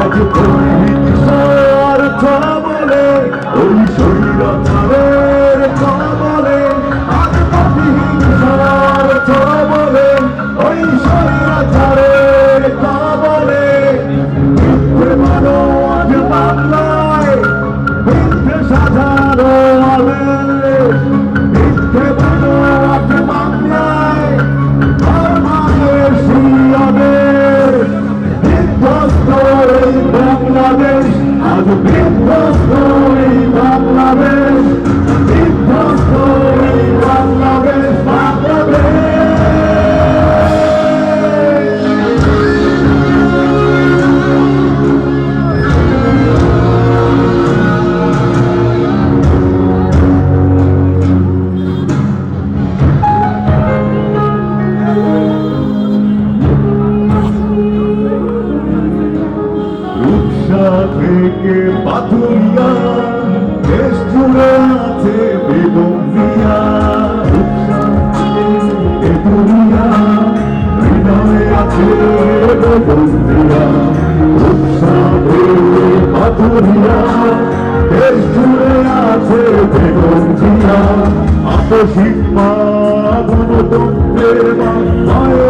আজ কোন হিংসার ছড়া বলে ওই শরীর Algo bem gostoso Patrulia, eștiule ațe pribovia Eturia, rinale ațe pribovia Rupsa de patrulia, eștiule ațe pribovia Apo și pa, bună domnule, mai